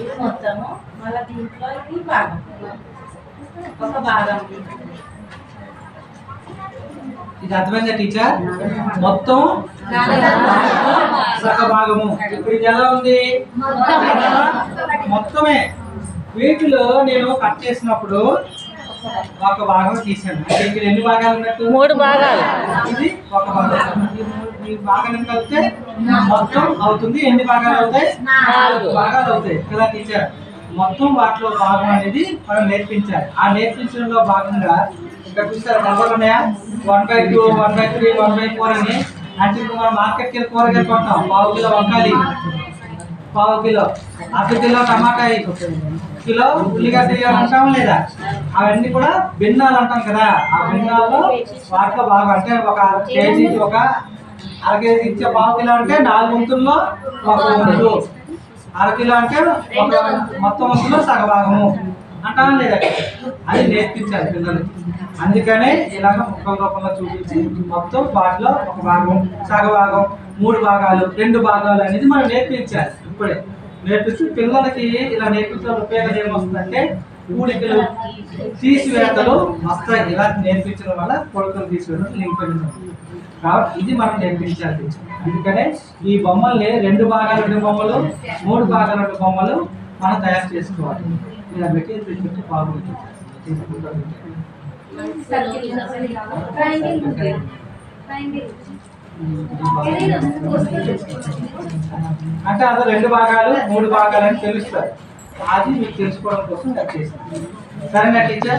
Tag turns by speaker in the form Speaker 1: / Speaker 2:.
Speaker 1: ఇది బాగా మొత్తము మళ్ళీ దీంట్లో భాగం. ఒక భాగం.
Speaker 2: ఇది అర్థమైందా టీచర్? మొత్తం సగ భాగము ఇప్పుడు ఇది ఎలా ఉంది? మొత్తమే. వీటిలో నేను కట్ చేసినప్పుడు ఒక భాగం తీసాను ఇక్కడ ఎన్ని భాగాలు ఉన్నట్టు?
Speaker 3: మూడు భాగాలు.
Speaker 2: ఇది ఒక భాగం. ఈ భాగాన్ని కలిపితే మొత్తం అవుతుంది. ఎన్ని భాగాలు అవుతాయి?
Speaker 3: నాలుగు.
Speaker 2: భాగాలు అవుతాయి. కదా టీచర్? మొత్తం వాటిలో భాగం అనేది మనం నేర్పించాలి. ఆ నేర్పించడంలో భాగంగా ఇక్కడ చూస్తారు నెంబర్లు ఉన్నాయా? One by two one by three one by four అని. అంటే ఇప్పుడు మనం మార్కెట్కి వెళ్ళి కూరగాయలు కొంటాం. పావు కిలో వంకాయలు. పావు కిలో. అర్ధ కిలో టమాటా కిలో ఉల్లిగడ్డ అంటాం లేదా? అవన్నీ కూడా భిన్నాలు అంటాం కదా. ఆ భిన్నాల్లో వాటిలో భాగం. అంటే ఒక కేజీకి ఒక అర కేజీ ఇచ్చే పావు కిలో అంటే నాలుగు వంతుల్లో ఒక వంతు. అర కిలో అంటే మొత్తం వంతులో సగభాగము. అంటాను లేదా అది నేర్పించాలి పిల్లలకి. అందుకనే ఇలాగ ముక్కల రూపంలో చూపించి మొత్తం వాటిలో ఒక భాగం సగభాగం మూడు భాగాలు రెండు భాగాలు అనేది మనం నేర్పించాలి ఇప్పుడే. నేర్పిస్తూ పిల్లలకి ఇలా నేర్పించడం ఉపయోగం ఏమొస్తుందంటే కూడికలు తీసివేతలు వస్తాయి. ఇలా నేర్పించడం వల్ల కొడుకులు తీసివేయడం లింక్ కాబట్టి ఇది మనం నేర్పించాలి. అందుకనే ఈ బొమ్మల్ని రెండు భాగాలు రెండు బొమ్మలు మూడు భాగాలు రెండు బొమ్మలు మనం తయారు చేసుకోవాలి. ఇలా మెటీరియల్ తీసుకుంటే. బాగుంటుంది అంటే అది రెండు భాగాలు మూడు భాగాలు అని తెలుస్తారు అది మీకు తెలుసుకోవడం కోసం నేను చేశాను. సరేనా టీచర్?